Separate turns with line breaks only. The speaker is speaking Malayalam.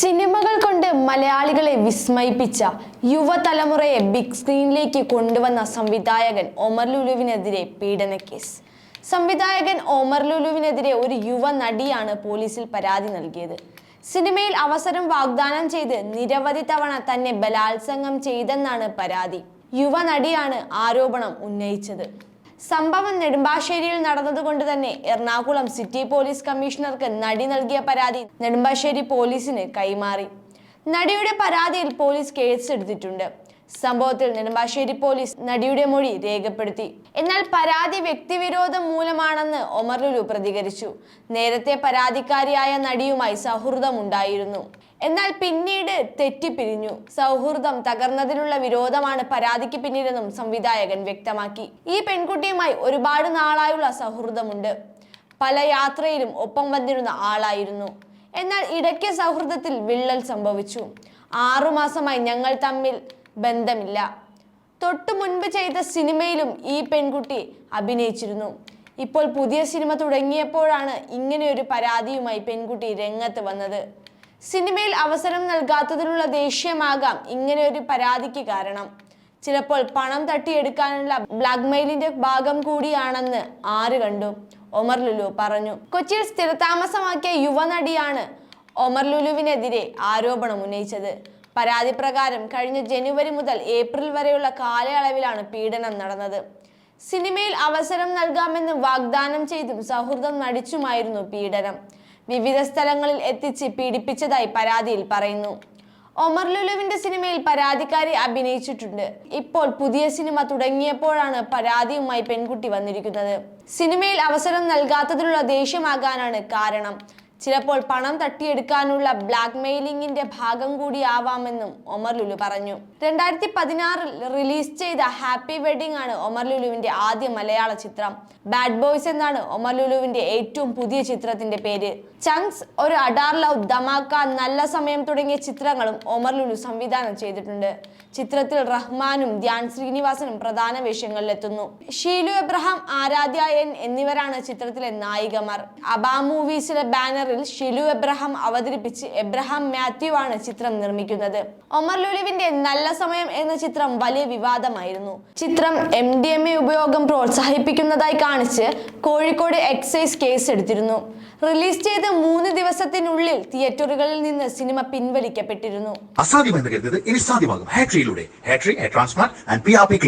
സിനിമകൾ കൊണ്ട് മലയാളികളെ വിസ്മയിപ്പിച്ച യുവതലമുറയെ ബിഗ് സ്ക്രീനിലേക്ക് കൊണ്ടുവന്ന സംവിധായകൻ ഒമർ ലുലുവിനെതിരെ പീഡന കേസ്. സംവിധായകൻ ഒമർ ലുലുവിനെതിരെ ഒരു യുവ നടിയാണ് പോലീസിൽ പരാതി നൽകിയത്. സിനിമയിൽ അവസരം വാഗ്ദാനം ചെയ്ത് നിരവധി തവണ തന്നെ ബലാത്സംഗം ചെയ്തെന്നാണ് പരാതി. യുവ നടിയാണ് ആരോപണം ഉന്നയിച്ചത്. സംഭവം നെടുമ്പാശ്ശേരിയിൽ നടന്നതുകൊണ്ട് തന്നെ എറണാകുളം സിറ്റി പോലീസ് കമ്മീഷണർക്ക് നടി നൽകിയ പരാതി നെടുമ്പാശ്ശേരി പോലീസിന് കൈമാറി. നടിയുടെ പരാതിയിൽ പോലീസ് കേസെടുത്തിട്ടുണ്ട് സംഭവത്തിൽ നെടുമ്പാശ്ശേരി പോലീസ് നടിയുടെ മൊഴി രേഖപ്പെടുത്തി. എന്നാൽ പരാതി വ്യക്തിവിരോധം മൂലമാണെന്ന് ഒമർ ലുലു പ്രതികരിച്ചു. നേരത്തെ പരാതിക്കാരിയായ നടിയുമായി സൗഹൃദമുണ്ടായിരുന്നു. എന്നാൽ പിന്നീട് തെറ്റിപ്പിരിഞ്ഞു. സൗഹൃദം തകർന്നതിലുള്ള വിരോധമാണ് പരാതിക്ക് പിന്നിലെന്നും സംവിധായകൻ വ്യക്തമാക്കി. ഈ പെൺകുട്ടിയുമായി ഒരുപാട് നാളായുള്ള സൗഹൃദമുണ്ട്. പല യാത്രയിലും ഒപ്പം വന്നിരുന്ന ആളായിരുന്നു. എന്നാൽ ഇടയ്ക്ക് സൗഹൃദത്തിൽ വിള്ളൽ സംഭവിച്ചു. ആറുമാസമായി ഞങ്ങൾ തമ്മിൽ ബന്ധമില്ല. തൊട്ടു മുൻപ് ചെയ്ത സിനിമയിലും ഈ പെൺകുട്ടി അഭിനയിച്ചിരുന്നു. ഇപ്പോൾ പുതിയ സിനിമ തുടങ്ങിയപ്പോഴാണ് ഇങ്ങനെയൊരു പരാതിയുമായി പെൺകുട്ടി രംഗത്ത് വന്നത്. സിനിമയിൽ അവസരം നൽകാത്തതിനുള്ള ദേഷ്യമാകാം ഇങ്ങനെ ഒരു പരാതിക്ക് കാരണം. ചിലപ്പോൾ പണം തട്ടിയെടുക്കാനുള്ള ബ്ലാക്ക്മെയിലിന്റെ ഭാഗം കൂടിയാണെന്ന് ആര് കണ്ടു? ഒമർ ലുലു പറഞ്ഞു. കൊച്ചിയിൽ സ്ഥിരതാമസമാക്കിയ യുവനടിയാണ് ഒമർ ലുലുവിനെതിരെ ആരോപണം ഉന്നയിച്ചത്. പരാതി പ്രകാരം കഴിഞ്ഞ ജനുവരി മുതൽ ഏപ്രിൽ വരെയുള്ള കാലയളവിലാണ് പീഡനം നടന്നത്. സിനിമയിൽ അവസരം നൽകാമെന്ന് വാഗ്ദാനം ചെയ്തും സൗഹൃദം നടിച്ചുമായിരുന്നു പീഡനം. വിവിധ സ്ഥലങ്ങളിൽ എത്തിച്ച് പീഡിപ്പിച്ചതായി പരാതിയിൽ പറയുന്നു. ഒമർ ലുലുവിന്റെ സിനിമയിൽ പരാതിക്കാരി അഭിനയിച്ചിട്ടുണ്ട്. ഇപ്പോൾ പുതിയ സിനിമ തുടങ്ങിയപ്പോഴാണ് പരാതിയുമായി പെൺകുട്ടി വന്നിരിക്കുന്നത്. സിനിമയിൽ അവസരം നൽകാത്തതിലുള്ള ദേഷ്യമാകാനാണ് കാരണം. ചിലപ്പോൾ പണം തട്ടിയെടുക്കാനുള്ള ബ്ലാക്ക് മെയിലിംഗിന്റെ ഭാഗം കൂടിയാവാമെന്നും ഒമർ ലുലു പറഞ്ഞു. രണ്ടായിരത്തി പതിനാറിൽ റിലീസ് ചെയ്ത ഹാപ്പി വെഡിംഗ് ആണ് ഒമർ ലുലുവിന്റെ ആദ്യ മലയാള ചിത്രം. ബാഡ് ബോയ്സ് എന്നാണ് ഒമർ ലുലുവിന്റെ ഏറ്റവും പുതിയ ചിത്രത്തിന്റെ പേര്. ചങ്സ് ഒരു അഡാർ ലവ് ധമാക്ക നല്ല സമയം തുടങ്ങിയ ചിത്രങ്ങളും ഒമർ ലുലു സംവിധാനം ചെയ്തിട്ടുണ്ട്. ചിത്രത്തിൽ റഹ്മാനും ധ്യാൻ ശ്രീനിവാസനും പ്രധാന വേഷങ്ങളിലെത്തുന്നു. ഷീലു എബ്രഹാം ആരാധ്യ എൻ എന്നിവരാണ് ചിത്രത്തിലെ നായികമാർ. അബാ മൂവീസിലെ ബാനറിൽ ഷിലു എബ്രഹാം അവതരിപ്പിച്ച് എബ്രഹാം മാത്യു ആണ് ചിത്രം നിർമ്മിക്കുന്നത്. ഒമർ ലുലുവിന്റെ നല്ല സമയം എന്ന ചിത്രം വലിയ വിവാദമായിരുന്നു. ചിത്രം എം ഡി എം എ ഉപയോഗം പ്രോത്സാഹിപ്പിക്കുന്നതായി കാണിച്ച് കോഴിക്കോട് എക്സൈസ് കേസ് എടുത്തിരുന്നു. റിലീസ് ചെയ്ത് മൂന്ന് ദിവസത്തിനുള്ളിൽ തിയേറ്ററുകളിൽ നിന്ന് സിനിമ പിൻവലിക്കപ്പെട്ടിരുന്നു.
അസാധ്യമെന്ന് കരുതിയത് ഇനി സാധ്യമാകും. ഹാട്രിയിലൂടെ ഹാട്രി transplant and P R P